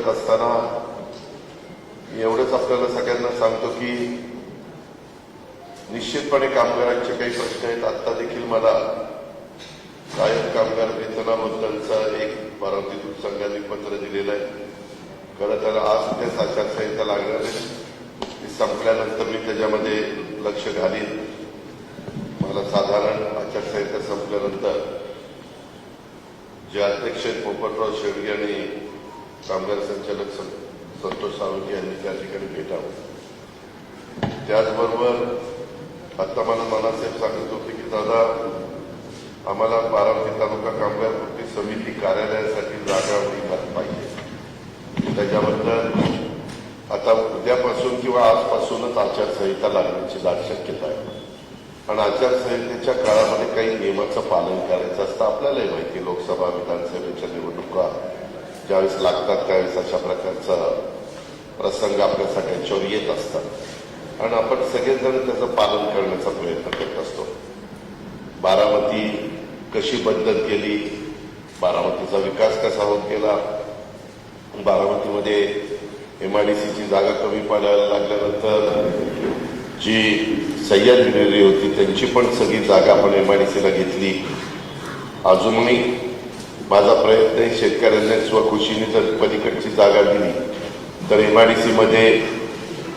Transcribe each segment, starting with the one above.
करत असताना मी एवढंच आपल्याला सगळ्यांना सांगतो की निश्चितपणे कामगारांचे काही प्रश्न आहेत. आता देखील मला कायम कामगार वेतनाबद्दलचा एक बारामती दूध संघाने पत्र दिलेलं आहे. खरं तर आज त्याच आचारसंहिता लागणार आहे. ती संपल्यानंतर मी त्याच्यामध्ये लक्ष घालीन. मला साधारण आचारसंहिता संपल्यानंतर जे अध्यक्ष पोपटराव शेडगे आणि कामगार संचालक संतोष सावंत यांनी त्या ठिकाणी भेटावं. त्याचबरोबर आता मला नानासाहेब सांगत होते की दादा आम्हाला बारामती तालुका कामगार कृती समिती कार्यालयासाठी जागा विभाग पाहिजे. त्याच्याबद्दल आता उद्यापासून किंवा आजपासूनच आचारसंहिता लागण्याची दाट शक्यता आहे. आणि आचारसंहितेच्या काळामध्ये काही नियमाचं पालन करायचं असतं आपल्यालाही माहिती लोकसभा विधानसभेच्या निवडणुका ज्यावेळेस लागतात त्यावेळेस अशा प्रकारचा प्रसंग आपल्या सगळ्यांच्यावर येत असतात. आणि आपण सगळेजण त्याचं पालन करण्याचा प्रयत्न करत असतो. बारामती कशी बदलत गेली बारामतीचा विकास कसा होत गेला बारामतीमध्ये एमआयडीसीची जागा कमी पडायला लागल्यानंतर जी सह्याद्री दिलेली होती त्यांची पण सगळी जागा आपण एमआयडीसीला घेतली. अजूनही माझा प्रयत्न आहे शेतकऱ्यांना स्वखुशीने जर पलीकडची जागा दिली तर एम आर डी सीमध्ये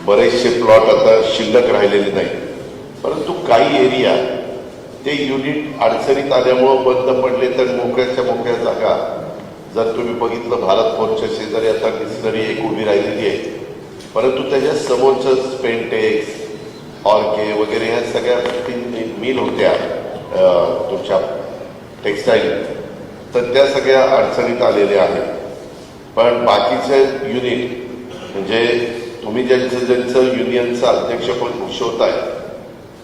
बरेचसे प्लॉट आता शिल्लक राहिलेले नाही. परंतु काही एरिया ते युनिट अडचणीत आल्यामुळं बंद पडले तर मोकळ्याच्या मोकळ्या जागा. जर तुम्ही बघितलं भारत फोर्टच्या शेजारी आता डिस्लरी एक उभी राहिलेली आहे. परंतु त्याच्या समोरचं स्पेंटेक्स ऑर्के वगैरे ह्या सगळ्या मिल होत्या तुमच्या टेक्स्टाईल तर त्या सगळ्या अडचणीत आलेल्या आहेत. पण बाकीचे युनिट म्हणजे तुम्ही ज्यांचं ज्यांचं युनियनचं अध्यक्षपद भूषवताय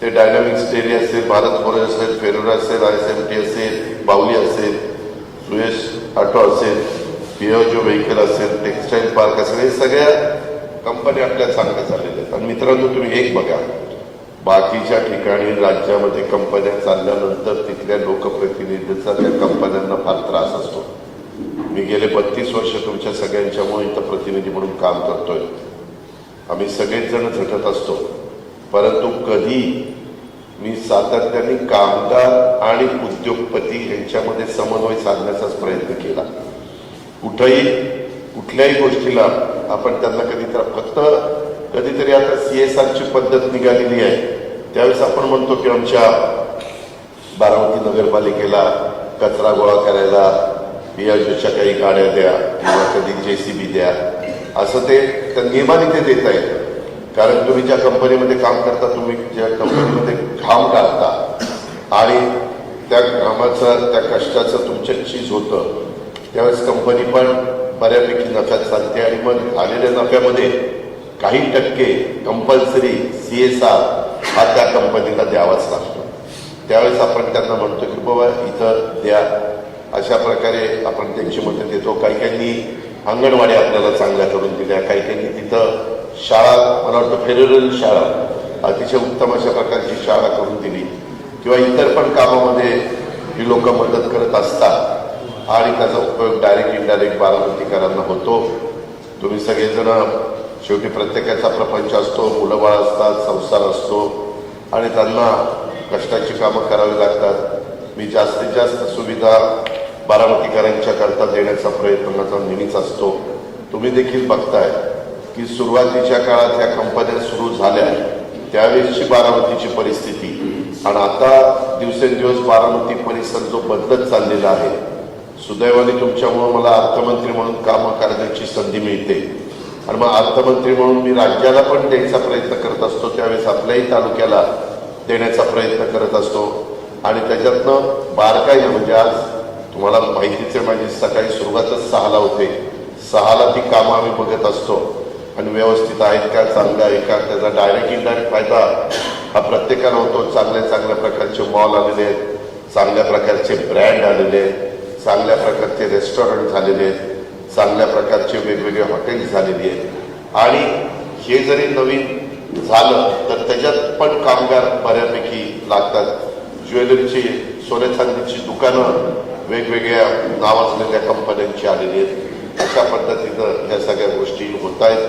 ते डायनॅमिक्स डेरी असेल भारत फोरेज असेल फेरोरा असेल आय एस एम टी असेल बावली असेल सुयश ऑटो असेल पिओजो व्हेकल असेल टेक्स्टाईल पार्क असेल हे सगळ्या कंपन्या आपल्या चांगल्या झालेल्या आहेत. आणि मित्रांनो तुम्ही एक बघा बाकीच्या ठिकाणी राज्यामध्ये कंपन्या चालल्यानंतर तिथल्या लोकप्रतिनिधीचा त्या कंपन्यांना फार त्रास असतो. मी गेले बत्तीस वर्ष तुमच्या सगळ्यांच्यामुळे इथं प्रतिनिधी म्हणून काम करतोय. आम्ही सगळेच जण झटत असतो. परंतु कधी मी सातत्याने कामगार आणि उद्योगपती यांच्यामध्ये समन्वय साधण्याचाच प्रयत्न केला. कुठंही कुठल्याही गोष्टीला आपण त्यांना कधी तर फक्त कधीतरी आता सी एस आरची पद्धत निघालेली आहे. त्यावेळेस आपण म्हणतो की आमच्या बारामती नगरपालिकेला कचरा गोळा करायला पियाजोच्या काही गाड्या द्या किंवा कधी जे सी बी द्या. असं ते त्या नियमाने ते देत आहेत कारण तुम्ही ज्या कंपनीमध्ये काम करता तुम्ही ज्या कंपनीमध्ये घाम टाकता आणि त्या घामाचं त्या कष्टाचं तुमच्या चीज होतं त्यावेळेस कंपनी पण बऱ्यापैकी नफ्यात चालते आणि मग आलेल्या नफ्यामध्ये काही टक्के कंपल्सरी सी एस आर हा त्या कंपनीला द्यावाच लागतो. त्यावेळेस आपण त्यांना म्हणतो की बाबा इथं द्या. अशा प्रकारे आपण त्यांची मतं देतो काही काहींनी अंगणवाडी आपल्याला चांगल्या करून दिल्या. काही काहींनी तिथं शाळा मला वाटतं फेरल शाळा अतिशय उत्तम अशा प्रकारची शाळा करून दिली. किंवा इतर पण कामामध्ये ही लोक मदत करत असतात आणि त्याचा उपयोग डायरेक्ट इनडायरेक्ट बारामतीकरांना होतो. तुम्ही सगळेजण शेवटी प्रत्येकाचा प्रपंच असतो मुलंबाळ असतात संसार असतो आणि त्यांना कष्टाची कामं करावी लागतात. मी जास्तीत जास्त सुविधा बारामतीकरांच्या करता देण्याचा प्रयत्न माझा नेहमीच असतो. तुम्ही देखील बघताय की सुरुवातीच्या काळात ह्या कंपन्या सुरू झाल्या त्यावेळेसची बारामतीची परिस्थिती. आणि आता दिवसेंदिवस बारामती परिसर जो बदलत चाललेला आहे सुदैवाने तुमच्यामुळं मला अर्थमंत्री म्हणून कामं करण्याची संधी मिळते. आणि मग अर्थमंत्री म्हणून मी राज्याला पण द्यायचा प्रयत्न करत असतो. त्यावेळेस आपल्याही तालुक्याला देण्याचा प्रयत्न करत असतो. आणि त्याच्यातनं बारकाईनं म्हणजे आज तुम्हाला माहितीच आहे माझी सकाळी सुरुवातच सहाला होते. सहाला ती कामं आम्ही बघत असतो. आणि व्यवस्थित आहेत का चांगलं आहे का त्याचा डायरेक्ट इनडायरेक्ट फायदा हा प्रत्येकाला होतो. चांगल्या चांगल्या प्रकारचे मॉल आलेले आहेत चांगल्या प्रकारचे ब्रँड आलेले आहेत चांगल्या प्रकारचे रेस्टॉरंट झालेले आहेत. चांगल्या प्रकारचे वेगवेगळे हॉटेल्स झालेली आहेत. आणि हे जरी नवीन झालं तर त्याच्यात पण कामगार बऱ्यापैकी लागतात. ज्वेलरीची सोन्या चांदीची दुकानं वेगवेगळ्या नावाजलेल्या कंपन्यांची आलेली आहेत. अशा पद्धतीनं ह्या सगळ्या गोष्टी होत आहेत.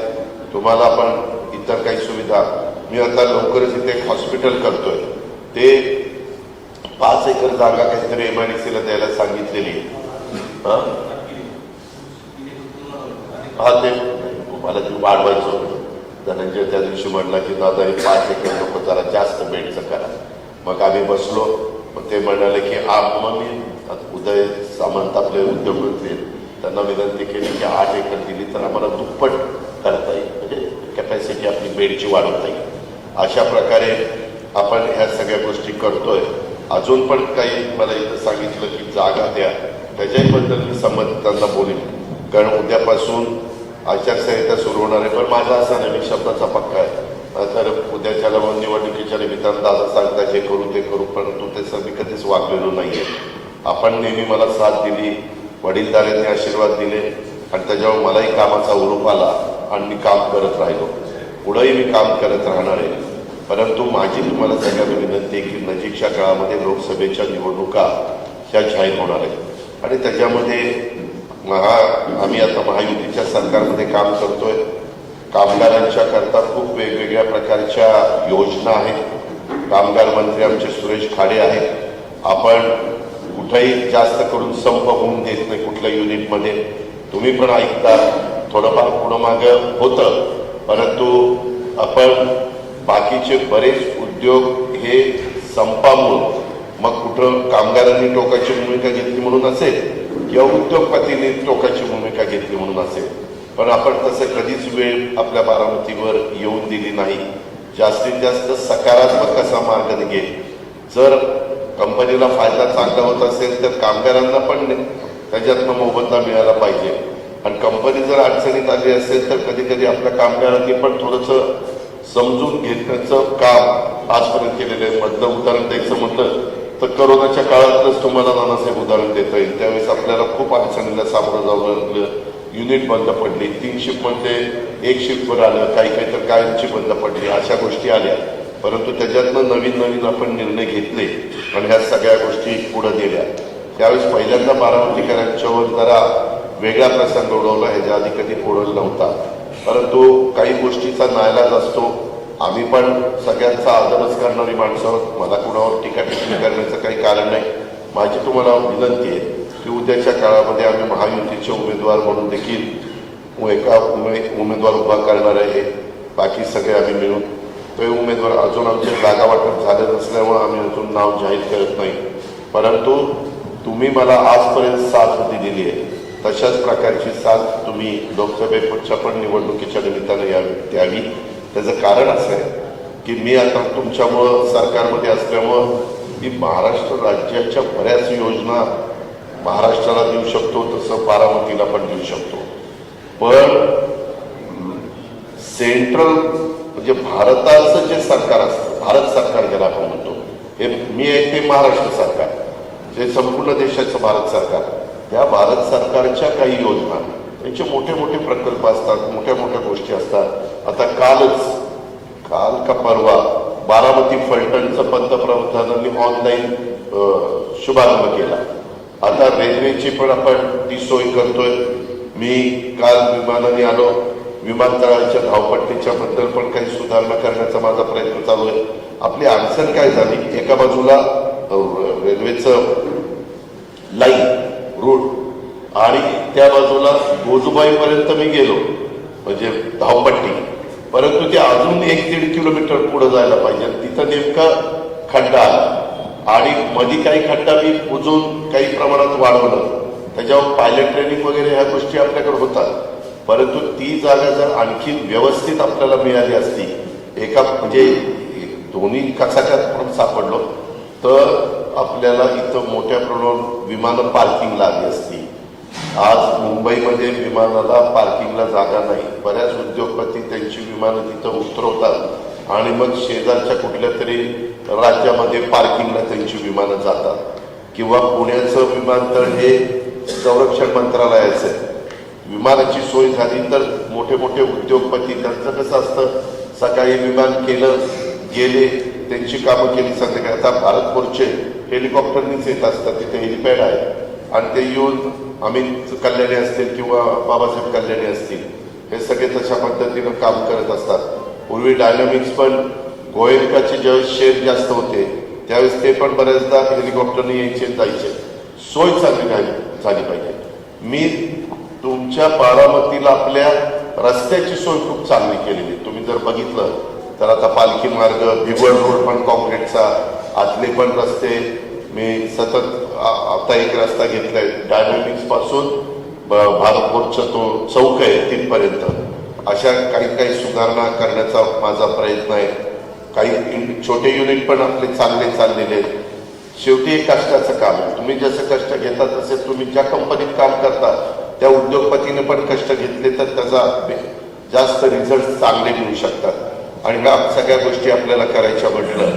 तुम्हाला पण इतर काही सुविधा. मी आता लवकरच इथे एक हॉस्पिटल करतोय. ते पाच एकर जागा काहीतरी एम आय डी सीला द्यायला सांगितलेली आहे. हा ते मला ती वाढवायचं. होतं धनंजय त्या दिवशी म्हटलं की दादा हे पाच एकर नको जरा जास्त बेडचं करा. मग आम्ही बसलो. मग ते म्हणाले की आ मग मी उदय सामंत आपले उद्योगमंत्री त्यांना विनंती केली की आठ एकर दिली तर आम्हाला दुप्पट करता येईल. म्हणजे कॅपॅसिटी आपली बेडची वाढवता येईल. अशा प्रकारे आपण ह्या सगळ्या गोष्टी करतोय. अजून पण काही मला इथं सांगितलं की जागा द्या. त्याच्याबद्दल मी संबंधितांना त्यांना बोलेन. कारण उद्यापासून आचारसंहिता सुरू होणार आहे पण माझा असा नवीन शब्दाचा पक्का आहे. तर उद्याच्या निवडणुकीच्या निमित्तानं दादा सांगता हे करू ते करू परंतु ते मी कधीच वागलेलो नाही आहे आपण नेहमी मला साथ दिली वडीलधाऱ्यांनी आशीर्वाद दिले आणि त्याच्यावर मलाही कामाचा उरूप आला आणि मी काम करत राहिलो. पुढंही मी काम करत राहणार आहे. परंतु माझी तुम्हाला सगळ्यांना विनंती आहे की नजीकच्या काळामध्ये लोकसभेच्या निवडणुका ह्या जाहीर होणार आहेत. आणि त्याच्यामध्ये महा आम्ही आता महायुतीच्या सरकारमध्ये काम करतोय. कामगारांच्या करता खूप वेगवेगळ्या प्रकारच्या योजना आहेत. कामगार मंत्री आमचे सुरेश खाडे आहेत. आपण कुठेही जास्त करून संप होऊन देत नाही कुठल्या युनिटमध्ये. तुम्ही पण ऐकता थोडंफार पुढं मागं होतं. परंतु आपण बाकीचे बरेच उद्योग हे संपामुळं मग कुठं कामगारांनी टोकाची भूमिका घेतली म्हणून असेल या उद्योगपतीने टोकाची भूमिका घेतली म्हणून असेल? पण आपण तसं कधीच वेळ आपल्या बारामतीवर येऊन दिली नाही. जास्तीत जास्त सकारात्मक कसा मार्ग निघेल? जर कंपनीला फायदा चांगला होत असेल तर कामगारांना पण त्याच्यातनं मोबदला मिळाला पाहिजे. आणि कंपनी जर अडचणीत आली असेल तर कधी कधी आपल्या कामगारांनी पण थोडंसं समजून घेण्याचं काम आजपर्यंत केलेलं आहे. मधलं उदाहरण द्यायचं म्हटलं तर करोनाच्या काळातलंच तुम्हाला नानासाहेब उदाहरण देता येईल. त्यावेळेस आपल्याला खूप अडचणीला सामोरं जावं लागलं. युनिट बंद पडली. तीन शिफ्टमध्ये एक शिफ्टवर आलं. काही काही तर कायमची बंद पडली. अशा गोष्टी आल्या. परंतु त्याच्यातनं नवीन नवीन आपण निर्णय घेतले आणि ह्या सगळ्या गोष्टी पुढे दिल्या त्यावेळेस पहिल्यांदा बारामतीकरांच्यावर जरा वेगळा प्रसंग उडवला. ह्याच्या आधी कधी ओढवला नव्हता. परंतु काही गोष्टीचा नायलाज असतो. आम्ही पण सगळ्यांचा आदरच करणारी माणसं आहोत. मला कुणावर टीका टिप्पणी करण्याचं काही कारण नाही. माझी तुम्हाला विनंती आहे की उद्याच्या काळामध्ये आम्ही महायुतीचे उमेदवार म्हणून देखील एका उमे उमेदवार उभा करणार आहे. बाकी सगळे आम्ही मिळून. तो उमेदवार अजून आमचे जागा वाटप झाले नसल्यामुळं आम्ही अजून नाव जाहीर करत नाही. परंतु तुम्ही मला आजपर्यंत साथ दिलेली आहे. तशाच प्रकारची साथ तुम्ही लोकसभेच्या पण निवडणुकीच्या निमित्तानं यावी द्यावी. त्याचं कारण असं आहे की मी आता तुमच्यामुळं सरकारमध्ये असल्यामुळं मी महाराष्ट्र राज्याच्या बऱ्याच योजना महाराष्ट्राला देऊ शकतो तसं बारामतीला पण देऊ शकतो. पण सेंट्रल म्हणजे भारताचं जे सरकार असतं भारत सरकार ज्याला आपण म्हणतो हे मी आहे ते महाराष्ट्र सरकार जे संपूर्ण देशाचं भारत सरकार त्या भारत सरकारच्या काही योजना त्यांचे मोठे मोठे प्रकल्प असतात मोठ्या मोठ्या गोष्टी असतात. आता कालच काल का परवा बारामती फलटणचं पंतप्रधानांनी ऑनलाईन शुभारंभ केला. आता रेल्वेची पण आपण ती सोय करतोय. मी काल विमानाने आलो. विमानतळाच्या धावपट्टीच्या बद्दल पण काही सुधारणा करण्याचा माझा प्रयत्न चालू आहे. आपली अडचण काय झाली? एका बाजूला रेल्वेचं लाईन रूट आणि त्या बाजूला गोजुबाईपर्यंत मी गेलो म्हणजे धावपट्टी. परंतु ते अजून एक दीड किलोमीटर पुढे जायला पाहिजे. तिथं नेमका खड्डा आला. आणि मधी काही खड्डा मी पुजून काही प्रमाणात वाढवलं. त्याच्यावर पायलट ट्रेनिंग वगैरे ह्या गोष्टी आपल्याकडे होतात. परंतु ती जागा जर आणखी व्यवस्थित आपल्याला मिळाली असती एका म्हणजे दोन्ही कचाट्यात पण सापडलो तर आपल्याला इथं मोठ्या प्रमाणावर विमानं पार्किंग लागली असती. आज मुंबईमध्ये विमानाला पार्किंगला जागा नाही. बऱ्याच उद्योगपती त्यांची विमानं तिथं उतरवतात आणि मग शेजारच्या कुठल्या तरी राज्यामध्ये पार्किंगला त्यांची विमानं जातात. किंवा पुण्याचं विमानतळ हे संरक्षण मंत्रालयाचं आहे. विमानाची सोय झाली तर मोठे मोठे उद्योगपती त्यांचं कसं असतं? सकाळी विमान केलं गेले त्यांची कामं केली संध्याकाळी. आता भारत मोर्चे हेलिकॉप्टरनीच येत असतात तिथे हेलिपॅड आहे. आणि ते येऊन अमित कल्याणी असतील किंवा बाबासाहेब कल्याणी असतील हे सगळे तशा पद्धतीनं काम करत असतात. पूर्वी डायनामिक्स पण गोयंकाचे ज्यावेळेस शेर जास्त होते त्यावेळेस ते पण बऱ्याचदा हेलिकॉप्टरने यायचे जायचे. सोय चांगली झाली झाली पाहिजे. मी तुमच्या बारामतीला आपल्या रस्त्याची सोय खूप चांगली केलेली. आहे. तुम्ही जर बघितलं तर आता पालखी मार्ग भिगवण रोड पण काँक्रीटचा आतले पण रस्ते. मी सतत आता एक रस्ता घेतलाय. डायनामिक्सपासून ब- तो चौक आहे तिथपर्यंत. अशा काही काही सुधारणा करण्याचा माझा प्रयत्न आहे. काही छोटे युनिट पण आपले चांगले चाललेले आहेत. शेवटी एक कष्टाचं काम आहे. तुम्ही जसं कष्ट घेता तसे तुम्ही ज्या कंपनीत काम करता त्या उद्योगपतीने पण कष्ट घेतले तर त्याचा जास्त रिझल्ट चांगले मिळू शकतात. आणि ह्या सगळ्या गोष्टी आपल्याला करायच्या म्हटलं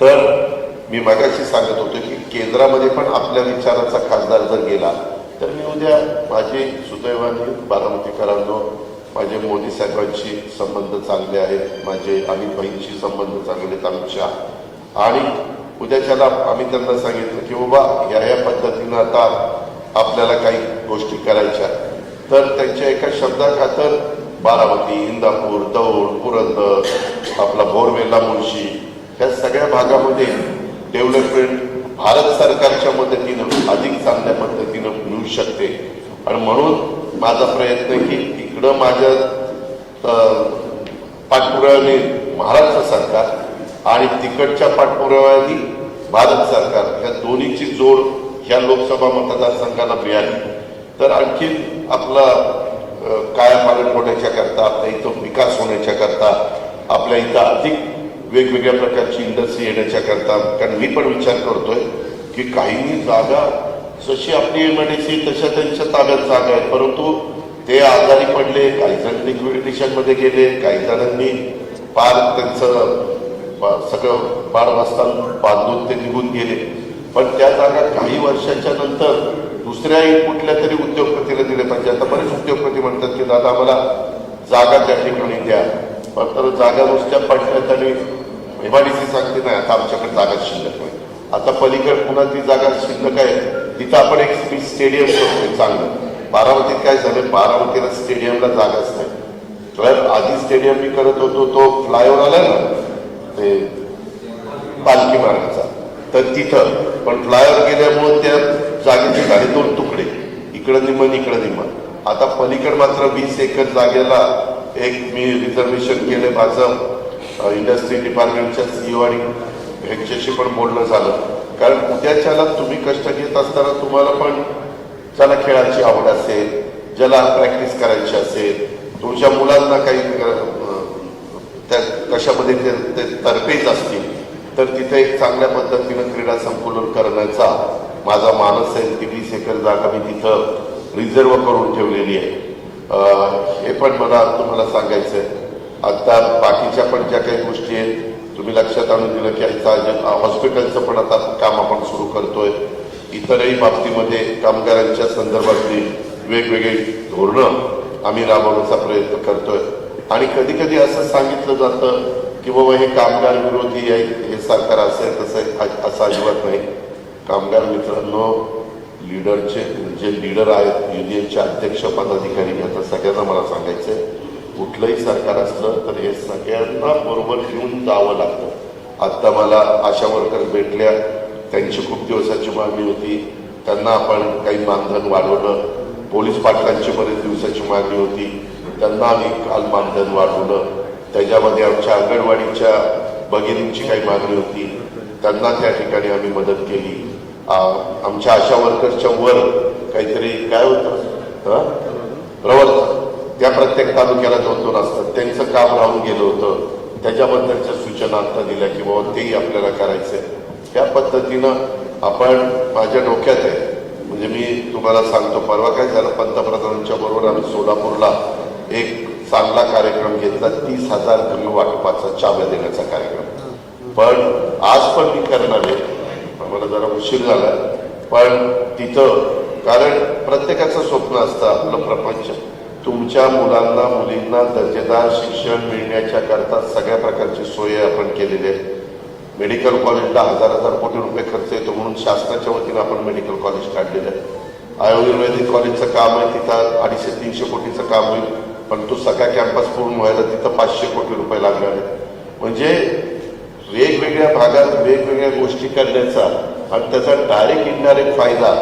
तर मी मगाशी सांगत होतो की केंद्रामध्ये पण आपल्या विचाराचा खासदार जर गेला तर मी उद्या माझे सुदैवाने बारामतीकरांनो माझे मोदी साहेबांशी संबंध चांगले आहेत माझे अमित भाईंशी संबंध चांगले आहेत अमित शहा आणि उद्याच्याला आम्ही त्यांना सांगितलं की बाबा ह्या या पद्धतीनं आता आपल्याला काही गोष्टी करायच्या तर त्यांच्या एका शब्दाखातर बारामती इंदापूर दौड पुरंदर आपला बोरवेला मुळशी ह्या सगळ्या भागामध्ये डेव्हलपमेंट भारत सरकारच्या मदतीनं अधिक चांगल्या पद्धतीनं मिळू शकते. आणि म्हणून माझा प्रयत्न की इकडं माझ्या पाठपुराव्याने महाराष्ट्र सरकार आणि तिकडच्या पाठपुराव्याने भारत सरकार या दोन्हीची जोड ह्या लोकसभा मतदारसंघाला मिळाली. तर आणखी आपला कायम कायापालट होण्याच्या करता आपल्या इथं विकास होण्याच्या करता आपल्या इथं अधिक वेगवेगळ्या प्रकारची इंडस्ट्री येण्याच्या करता कारण मी पण विचार करतोय की काहींनी जागा जशी आपली एमआयडीसी तशा त्यांच्या ताब्यात जागा आहेत. परंतु ते आजारी पडले काही जण लिक्विडिटेशनमध्ये गेले काही जणांनी पार त्यांचं सगळं पार वाजता बांधून ते निघून गेले. पण त्या जागा काही वर्षाच्या नंतर दुसऱ्याही कुठल्या तरी उद्योगपतीला दिले पाहिजे. आता बरेच उद्योगपती म्हणतात की दादा आम्हाला जागा त्या ठिकाणी द्या. पण तर जागा नुसत्या पडल्यात आणि एमआयडीसी सांगते नाही आता आमच्याकडे जागा शिल्लक नाही. आता पलीकडे पुन्हा ती जागा शिल्लक आहे. तिथं आपण एक स्पीच स्टेडियम करतोय चांगलं. बारामतीत काय झालं? बारामतीला स्टेडियमला जागाच नाही. तर आधी स्टेडियम मी करत होतो तो फ्लायओव्हर आला ना ते पालखी मार्गाचा. तर तिथं. पण फ्लायओव्हर गेल्यामुळं त्या जागेचे झाले दोन तुकडे. इकडं निम्मन इकडं निम्मन. आता पलीकड मात्र वीस एकर जागेला एक मी रिझर्वेशन केलं माझं. इंडस्ट्री डिपार्टमेंटच्या सीईओ आणि ह्यांच्याशी पण बोलणं झालं. कारण उद्याच्याला तुम्ही कष्ट घेत असताना तुम्हाला पण ज्याला खेळाची आवड असेल ज्याला प्रॅक्टिस करायची असेल तुमच्या मुलांना काही त्या कशामध्ये ते ते तरफेच असतील तर तिथे एक चांगल्या पद्धतीनं क्रीडा संकुलन करण्याचा माझा मानस आहे. ती वीस एकर जागा मी तिथं रिझर्व करून ठेवलेली आहे. हे पण मला तुम्हाला सांगायचं आहे आता बाकीच्या पण ज्या काही गोष्टी आहेत तुम्ही लक्षात आणून दिलं की आता आयोजन हॉस्पिटलचं पण आता काम आपण सुरू करतोय. इतरही बाबतीमध्ये कामगारांच्या संदर्भातली वेगवेगळी धोरणं आम्ही राबवण्याचा प्रयत्न करतोय. आणि कधी कधी असं सांगितलं जातं की बाबा हे कामगार विरोधी आहे हे सरकार असं आहे तसं आहे. असं अजिबात नाही. कामगार मित्रांनो लीडरचे जे लीडर आहेत युनियनचे अध्यक्ष पदाधिकारी आता सगळ्यांना मला सांगायचं आहे कुठलंही सरकार असलं तर हे सगळ्यांना बरोबर घेऊन जावं लागतं. आत्ता मला आशा वर्कर भेटल्या. त्यांची खूप दिवसाची मागणी होती. त्यांना आपण काही मानधन वाढवलं. पोलीस पाटलांची बरेच दिवसाची मागणी होती. त्यांना आम्ही काल मानधन वाढवलं. त्याच्यामध्ये आमच्या अंगणवाडीच्या भगिनींची काही मागणी होती. त्यांना त्या ठिकाणी आम्ही मदत केली. आमच्या आशा वर्कर्सच्या वर काहीतरी काय होतं? प्रवर्तन. त्या प्रत्येक तालुक्याला दोन दोन असतात. त्यांचं काम राहून गेलं होतं. त्याच्याबद्दलच्या सूचना आता दिल्या की बाबा तेही आपल्याला करायचंय. त्या पद्धतीनं आपण माझ्या डोक्यात आहे. म्हणजे मी तुम्हाला सांगतो परवा काय झालं पंतप्रधानांच्या बरोबर आम्ही सोलापूरला एक चांगला कार्यक्रम घेतला. तीस हजार कमी वाटपाचा चाव्या देण्याचा कार्यक्रम. पण आज पण मी करणार आहे. मला जरा उशीर झाला. पण तिथं कारण प्रत्येकाचं स्वप्न असतं आपलं प्रपंच. तुमच्या मुलांना मुलींना दर्जेदार शिक्षण मिळण्याच्या करता सगळ्या प्रकारची सोय आपण केलेली आहे. मेडिकल कॉलेजला हजार हजार कोटी रुपये खर्च येतो म्हणून शासनाच्या वतीनं आपण मेडिकल कॉलेज काढलेलं आहे. आयुर्वेदिक कॉलेजचं काम आहे तिथं अडीचशे तीनशे कोटीचं काम होईल. पण तो सगळा कॅम्पस पूर्ण व्हायला तिथं पाचशे कोटी रुपये लागणार आहेत. म्हणजे वेगवेगळ्या भागात वेगवेगळ्या गोष्टी करण्याचा आणि त्याचा डायरेक्ट इनडायरेक्ट फायदा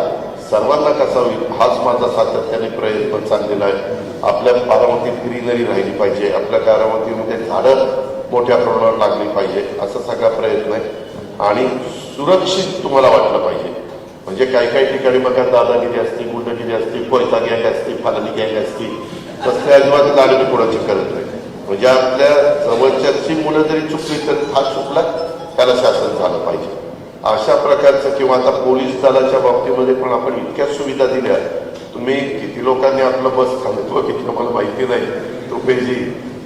सर्वांना कसा होईल हाच माझा सातत्याने प्रयत्न चाललेला आहे. आपल्या बारामतीत ग्रीनरी राहिली पाहिजे आपल्या बारामतीमध्ये झाडं मोठ्या प्रमाणावर लागली पाहिजे असा सगळा प्रयत्न आहे. आणि सुरक्षित तुम्हाला वाटलं पाहिजे. म्हणजे काही काही ठिकाणी बघा दादागिरी असते गुंडगिरी असते कोयता गँग असते फालनी गँग असते तसले अजिबात गाडी कोणाची करत नाही. म्हणजे आपल्या जवळच्याची मुलं जरी चुकली तर हा चुकला त्याला शासन झालं पाहिजे. अशा प्रकारचं किंवा आता पोलीस दलाच्या बाबतीमध्ये पण आपण इतक्या सुविधा दिल्या. तुम्ही किती लोकांनी आपलं बस थांबतो किती मला माहिती नाही रुपेजी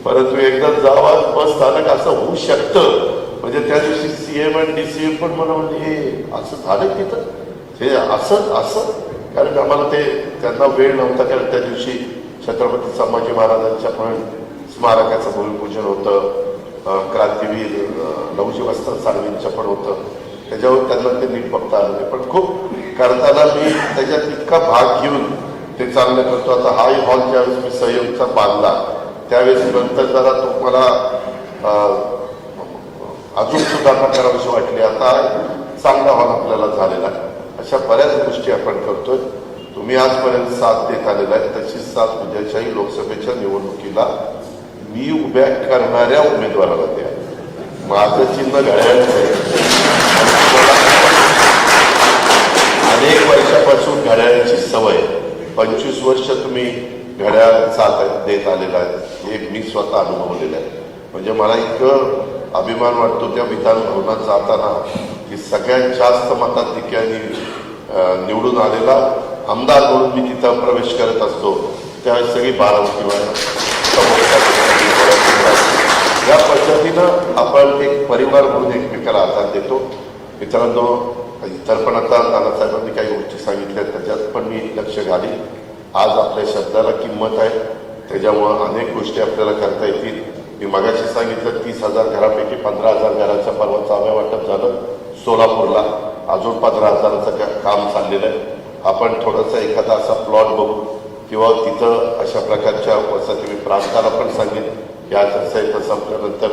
परंतु एकदा जावा बस स्थानक असं होऊ शकतं. म्हणजे त्या दिवशी सी एम आणि एम पण मला म्हणजे हे असं झालं तिथं? हे असं असं? कारण आम्हाला ते त्यांना वेळ नव्हता कारण त्या दिवशी छत्रपती संभाजी महाराजांच्या पण स्मारकाचं भूमिपूजन होतं. क्रांतीवीर लवजी वस्त्र साळवींचं पण होतं. त्याच्यावर त्यांना ते नीट बघता आलं नाही. पण खूप करताना मी त्याच्यात इतका भाग घेऊन ते चांगलं करतो. आता हाय हॉल ज्यावेळेस मी सहयोगचा बांधला त्यावेळेस नंतर जरा तो मला अजून सुधारणा करावीशी वाटली. आता चांगला हॉल आपल्याला झालेला आहे. अशा बऱ्याच गोष्टी आपण करतोय. तुम्ही आजपर्यंत साथ देत आलेला आहे. तशीच साथ उद्याच्याही लोकसभेच्या निवडणुकीला मी उभ्या करणाऱ्या उमेदवाराला द्या माझं चिन्ह घड्याळच आहे. अनेक वर्षापासून घड्याळाची सवय पंचवीस वर्ष तुम्ही घड्याळ साथ देत आलेला आहे. हे मी स्वतः अनुभवलेलं आहे. म्हणजे मला इतकं अभिमान वाटतो त्या विधान भवनात जाताना की सगळ्यात जास्त मताधिक्याने निवडून आलेला आमदार म्हणून मी तिथं प्रवेश करत असतो. त्यावेळेस सगळी बारामती किंवा या पद्धतीनं आपण एक परिवार म्हणून एकमेकाला आधार देतो. मित्रांनो म्हणजे इतर पण आता नानासाहेबांनी काही गोष्टी सांगितल्या त्याच्यात पण मी लक्ष घाली आज आपल्या शब्दाला किंमत आहे त्याच्यामुळं अनेक गोष्टी आपल्याला करता येतील. मी मगाशी सांगितलं तीस हजार घरापैकी पंधरा हजार घराच्या परवा चाव्या वाटप झालं सोलापूरला. अजून पंधरा हजाराचं का- काम चाललेलं आहे. आपण थोडंसं एखादा असा प्लॉट बघू किंवा तिथं अशा प्रकारच्या वसती मी प्रांताला पण सांगेन या तसं संपल्यानंतर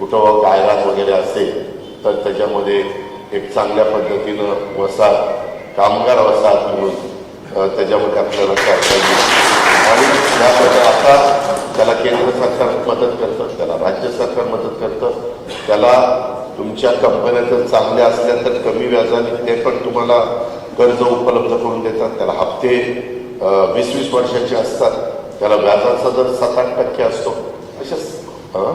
कुठं गायरान वगैरे असेल तर त्याच्यामध्ये एक चांगल्या पद्धतीनं वसाहत कामगार वसाहत म्हणून त्याच्यामध्ये आपल्याला करता येईल आणि त्याबद्दल आता त्याला केंद्र सरकार मदत करतं त्याला राज्य सरकार मदत करतं त्याला तुमच्या कंपन्या जर चांगल्या असल्या तर कमी व्याजाने ते पण तुम्हाला कर्ज उपलब्ध करून देतात. त्याला हप्ते वीस वीस वर्षाचे असतात. त्याला व्याजाचा दर सात आठ टक्के असतो. अशा हां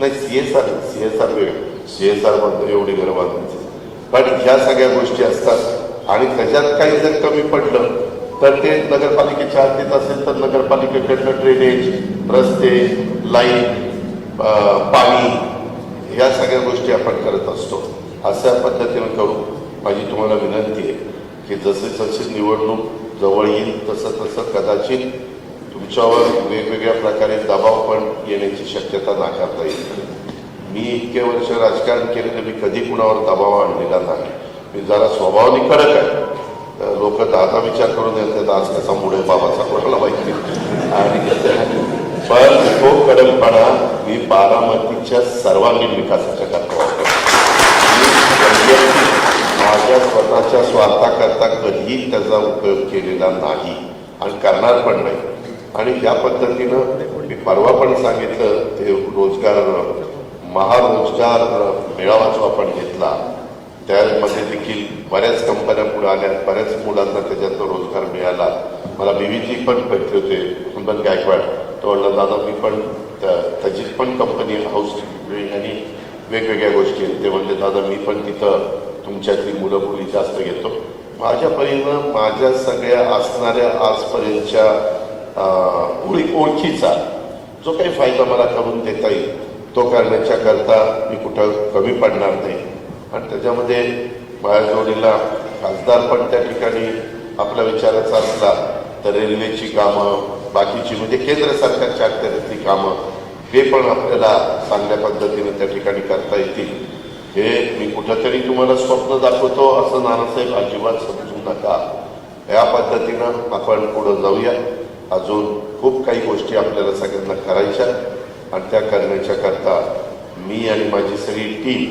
नाही C S R C S R वेगळं सी एस आर म्हणतो एवढी घर बांधायची पण ह्या सगळ्या गोष्टी असतात. आणि त्याच्यात काही जर कमी पडलं तर ते नगरपालिकेच्या हद्दीत असेल तर नगरपालिकेकडनं ड्रेनेज रस्ते लाइट पाणी या सगळ्या गोष्टी आपण करत असतो. अशा पद्धतीनं करू माझी तुम्हाला विनंती आहे की जसे जसे निवडणूक जवळ येईल तसं तसं कदाचित तुमच्यावर वेगवेगळ्या प्रकारे दबाव पण येण्याची शक्यता नाकारता येईल मी इतके वर्ष राजकारण केलेलं मी कधी कुणावर दबाव आणलेला नाही. मी जरा स्वभावाने कडक आहे लोक दादा विचार करून येतात आज कसा मुळे बाबाचा कोणाला माहिती आणि पण तो कडकपणा मी बारामतीच्या सर्वांगीण विकासाच्या करता माझ्या स्वतःच्या स्वार्थाकरता कधीही त्याचा उपयोग केलेला नाही. आणि करणार पण नाही. आणि या पद्धतीनं मी परवा पण सांगितलं ते रोजगार महारोजगार मेळावा जो आपण घेतला. त्यामध्ये देखील बऱ्याच कंपन्या पुढे आल्या बऱ्याच मुलांना त्याच्यात रोजगार मिळाला. मला बीव्हीजी पण भेटले होते कुंदन गायकवाड. तो म्हणला दादा मी पण त्या- त्याची पण कंपनी हाऊस आणि वेगवेगळ्या गोष्टी आहेत. ते म्हणले दादा मी पण तिथं तुमच्यातली मुलं मुली जास्त घेतो. माझ्या परीनं माझ्या सगळ्या असणाऱ्या आजपर्यंतच्या अं, ओळखीचा जो काही फायदा मला करून देता येईल तो करण्याच्या करता मी कुठं कमी पडणार नाही. आणि त्याच्यामध्ये माझ्या जोडीला खासदार पण त्या ठिकाणी आपला विचाराचा असला तर रेल्वेची कामं बाकीची म्हणजे केंद्र सरकारच्या अखत्यारीतली कामं हे पण आपल्याला चांगल्या पद्धतीने त्या ठिकाणी करता येतील. हे मी कुठंतरी तुम्हाला स्वप्न दाखवतो असं नानासाहेब अजिबात समजू नका. या पद्धतीनं आपण पुढं जाऊया. अजून खूप काही गोष्टी आपल्याला सगळ्यांना करायच्या आणि त्या करण्याच्या करता मी आणि माझी सगळी टीम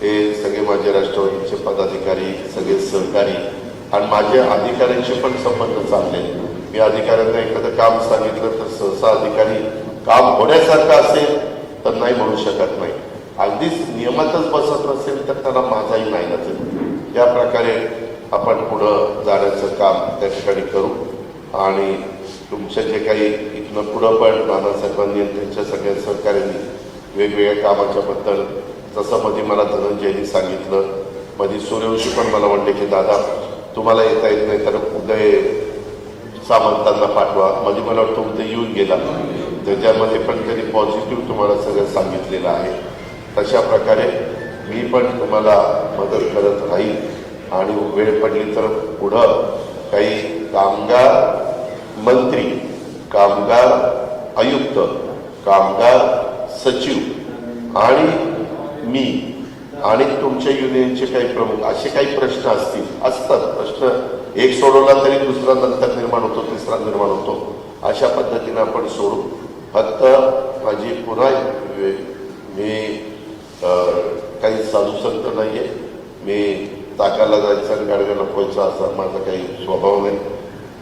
हे सगळे माझे राष्ट्रवादीचे पदाधिकारी सगळे सहकारी आणि माझ्या अधिकाऱ्यांशी पण संबंध चालले. मी अधिकाऱ्यांना एखादं काम सांगितलं तर सहसा अधिकारी काम होण्यासारखं असेल तर नाही म्हणू शकत नाही. अगदीच नियमातच बसत नसेल तर त्याला माझाही नाही नसेल या प्रकारे आपण पुढं जाण्याचं काम त्या ठिकाणी करू. आणि तुमच्या जे काही इथनं पुढं पण नानासाहेबांनी आणि त्यांच्या सगळ्या सहकार्यांनी वेगवेगळ्या कामाच्या बद्दल जसं मध्ये मला धनंजयनी सांगितलं. मध्ये सूर्यवंशी पण मला म्हणले की दादा तुम्हाला येता येत नाही तर उदय सामंतांना पाठवा. मध्ये मला वाटतं उदय येऊन गेला. त्याच्यामध्ये पण त्यांनी पॉझिटिव्ह तुम्हाला सगळं सांगितलेलं आहे. तशा प्रकारे मी पण तुम्हाला मदत करत राहील. आणि वेळ पडली तर पुढं काही कामगार मंत्री कामगार आयुक्त कामगार सचिव आणि मी आणि तुमच्या युनियनचे काही प्रमुख असे काही प्रश्न असतील असतात. प्रश्न एक सोडवला तरी दुसरा नंतर निर्माण होतो तिसरा निर्माण होतो. अशा पद्धतीने आपण सोडू. फक्त माझी पुन्हा मी काही साधू संत आहे मी ताकाला जायचा आणि गाडव्याला पोहायचं असा माझा काही स्वभाव नाही.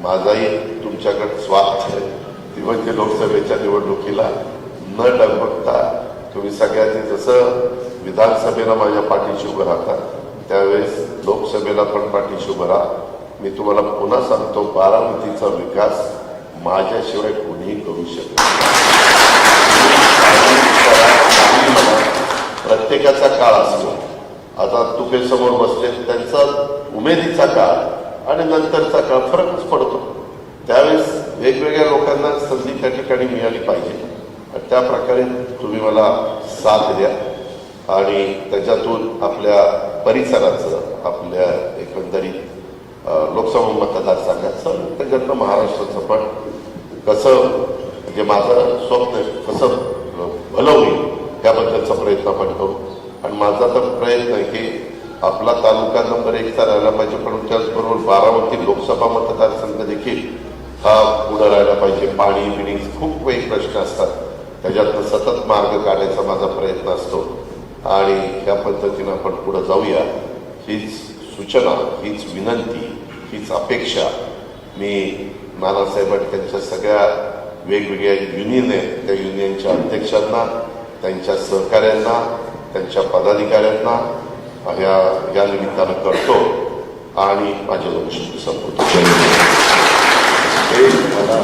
माझाही तुमच्याकडे स्वार्थ आहे. ती म्हणजे लोकसभेच्या निवडणुकीला न डगमगता तुम्ही सगळ्यांनी जसं विधानसभेला माझ्या पाठीशी उभं राहता त्यावेळेस लोकसभेला पण पाठीशी उभं राहा. मी तुम्हाला पुन्हा सांगतो बारामतीचा विकास माझ्याशिवाय कोणीही करू शकत प्रत्येकाचा काळ असतो. आता तुके समोर बसले त्यांचा उमेदीचा काळ. आणि नंतरचा काळ फरकच पडतो. त्यावेळेस वेगवेगळ्या लोकांना संधी त्या ठिकाणी मिळाली पाहिजे. आणि त्या प्रकारे तुम्ही मला साथ द्या. आणि त्याच्यातून आपल्या परिसराचं आपल्या एकंदरीत लोकसभा मतदारसंघाचं त्याच्यातनं महाराष्ट्राचं पण कसं म्हणजे माझं स्वप्न आहे, कसं भलं होईल त्याबद्दलचा प्रयत्न आपण करू. आणि माझा तर प्रयत्न आहे की आपला तालुका नंबर एकचा राहायला पाहिजे पण त्याचबरोबर बारामती लोकसभा मतदारसंघ देखील हा पुढं राहायला पाहिजे. पाणी बिणी खूप काही प्रश्न असतात. त्याच्यातनं सतत मार्ग काढायचा माझा प्रयत्न असतो. आणि त्या पद्धतीनं आपण पुढं जाऊया. हीच सूचना हीच विनंती हीच अपेक्षा मी नानासाहेब आणि त्यांच्या सगळ्या वेगवेगळ्या युनियन आहेत त्या युनियनच्या अध्यक्षांना त्यांच्या सहकाऱ्यांना त्यांच्या पदाधिकाऱ्यांना या या निमित्तानं करतो आणि माझे दोन शब्द संपवतो मला